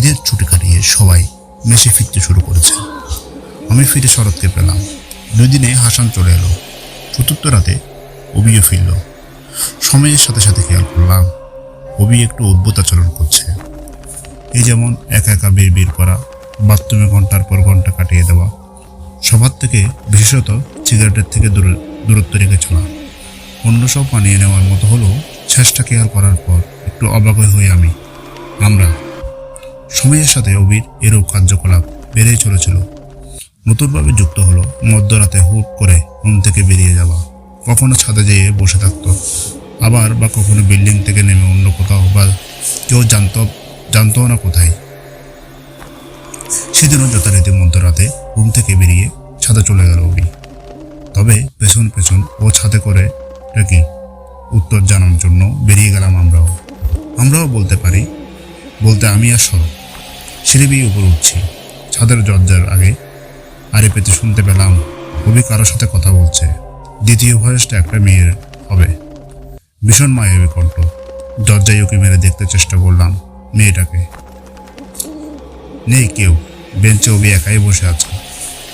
ঈদের ছুটি কাটিয়ে সবাই মেসে ফিরতে শুরু করেছে। আমি ফিরে শরৎকে পেলাম দুই দিনে হাসান চলে এলো। চতুর্থ রাতে অবিও ফিরল। সময়ের সাথে সাথে খেয়াল করলাম, অবি একটু অদ্ভুত আচরণ করছে। এই যেমন একা একা বের বের করা, বাথরুমে ঘণ্টার পর ঘণ্টা কাটিয়ে দেওয়া, সবার থেকে বিশেষত সিগারেটের থেকে দূরে, দূরত্ব রেখে চলা। অন্য সব মানিয়ে নেওয়ার মতো হলেও চেষ্টা কেয়ার করার পর একটু অবাক হয়ে আমি। আমরা সময়ের সাথে অবির এরূপ কার্যকলাপ বেড়েই চলেছিল। নতুনভাবে যুক্ত হলো, মধ্যরাতে হুট করে রুম থেকে বেরিয়ে যাওয়া, কখনো ছাদে যেয়ে বসে থাকত। আবার বা কখনো বিল্ডিং থেকে নেমে অন্য কোথাও বা কেউ জানতো জানতো না কোথায়। সেদিনও যথারীতি মধ্যরাতে রুম থেকে বেরিয়ে ছাদে চলে গেল অবি তবে পেছন পেছন ও ছাদে করে কি উত্তর জানার জন্য বেরিয়ে গেলাম আমরাও। আমরাও বলতে পারি, বলতে আমি আর সরব সিঁড়ি বেয়ে উপরে উঠছি। ছাদের দরজার আগে আরে পেতে শুনতে পেলাম কবি কারোর সাথে কথা বলছে। দ্বিতীয় ভয়েসটা একটা মেয়ের হবে। ভীষণ মায়াবী কণ্ঠ। দরজায় ওকে মেরে দেখতে চেষ্টা করলাম মেয়েটাকে। নেই কেউ। বেঞ্চে অবি একাই বসে আছে।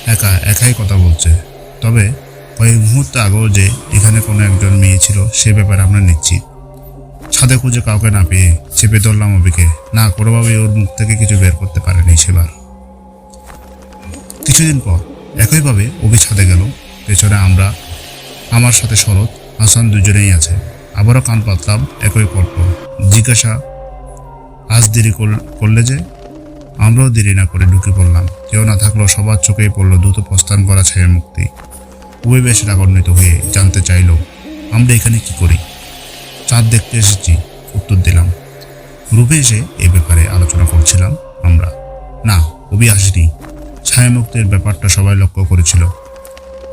একা, একাই কথা বলছে। তবে কয়েক মুহূর্ত আগেও যে এখানে কোনো একজন মেয়ে ছিল, সে ব্যাপারে আমরা নিশ্চিত। ছাদে খুঁজে কাউকে না পেয়ে চেপে ধরলাম অবিকে না, কোনোভাবেই ওর মুখ থেকে কিছু বের করতে পারেনি সেবার। কিছুদিন পর একইভাবে অভি ছাদে গেল। পেছনে আমরা, আমার সাথে শরৎ হাসান দুজনেই আছে। আবারও কান পাতলাম একই গল্প জিজ্ঞাসা, আজ দেরি করল- যে? আমরাও দেরি না করে ঢুকে পড়লাম। কেউ না থাকলেও সবার চোখেই পড়ল দ্রুত প্রস্থান করা ছায়া মুক্তি। খুবই বেশ রাগান্বিত হয়ে জানতে চাইল, আমরা এখানে কি করি? চাঁদ দেখতে এসেছি, উত্তর দিলাম। রূপে এসে এ ব্যাপারে আলোচনা করছিলাম, আমরা। না, কবি আসেনি। ছায়ামুক্তের ব্যাপারটা সবাই লক্ষ্য করেছিল।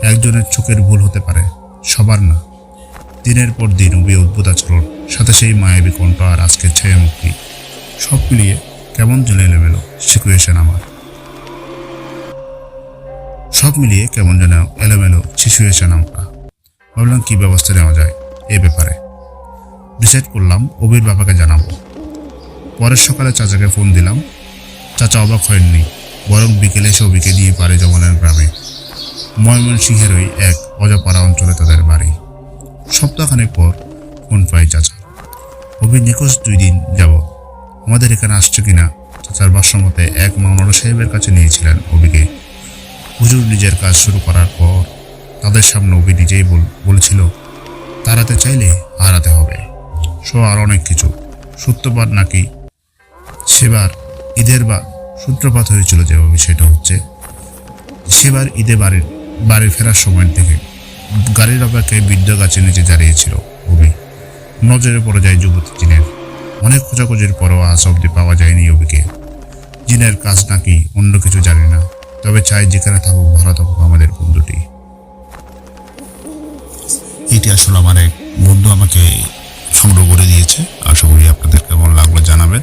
একজনের চোখের ভুল হতে পারে, সবার না। দিনের পর দিন উবি অদ্ভুত আচরণ, সাথে সেই মায়াবী কণ্ঠ আর আজকের ছায়ামুক্তি। সব মিলিয়ে কেমন যেন এলোমেলো সিচুয়েশন আমার। সব মিলিয়ে কেমন যেন এলোমেলো সিচুয়েশন আমরা। ভাবলাম কী ব্যবস্থা নেওয়া যায় এ ব্যাপারে। ডিসাইড করলাম অবির বাবাকে জানাব। পরের সকালে চাচাকে ফোন দিলাম। চাচা অবাক হয়নি, বরং বিকেলে এসে অবিকে দিয়ে পারে জমানের গ্রামে। ময়মনসিংহের ওই এক অজাপাড়া অঞ্চলে তাদের বাড়ি। সপ্তাহখানেক পর ফোন পাই চাচা। অবি নিখোঁজ দুই দিন যাব আমাদের এখানে আসছে কিনা চাচার বাসমতে এক মামলা সাহেবের কাছে নিয়েছিলেন অবিকে হুজুর নিজের কাজ শুরু করার পর তাদের সামনে অবি নিজেই বল- বলেছিল, তাড়াতে চাইলে হারাতে হবে। সো আর অনেক কিছু। সূত্রপাত নাকি? সেবার ঈদের বা সূত্রপাত হয়েছিল যেভাবে সেটা হচ্ছে। সেবার ঈদে বাড়ির, বাড়ি ফেরার সময় থেকে গাড়ির অপেক্ষায় বৃদ্ধ গাছের নিচে দাঁড়িয়েছিল অভি। নজরে পড়ে যায় যুবতী জিনের। অনেক খোঁজাখুঁজির পরও আজ অব্দি পাওয়া যায়নি অভিকে। জিনের কাজ নাকি অন্য কিছু জানি না, তবে চাই যেখানে থাকুক ভালো থাকুক আমাদের বন্ধুটি। এটি আসলে আমার এক বন্ধু আমাকে সংগ্রহ করে দিয়েছে। আশা করি আপনাদের কেমন লাগল জানাবেন।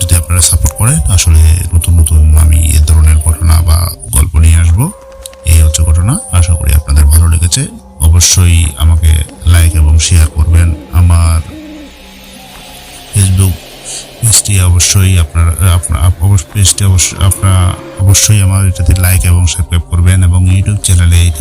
যদি আপনারা সাপোর্ট করেন, আসলে নতুন নতুন আমি এ ধরনের ঘটনা বা গল্প নিয়ে আসব। এই হচ্ছে ঘটনা। আশা করি আপনাদের ভালো লেগেছে। অবশ্যই আমাকে লাইক এবং শেয়ার করবেন। আমার ফেসবুক পেজটি অবশ্যই আপনার আপনার পেজটি অবশ্যই আপনারা অবশ্যই আমার এটাতে লাইক এবং সাবস্ক্রাইব করবেন এবং ইউটিউব চ্যানেলে এটি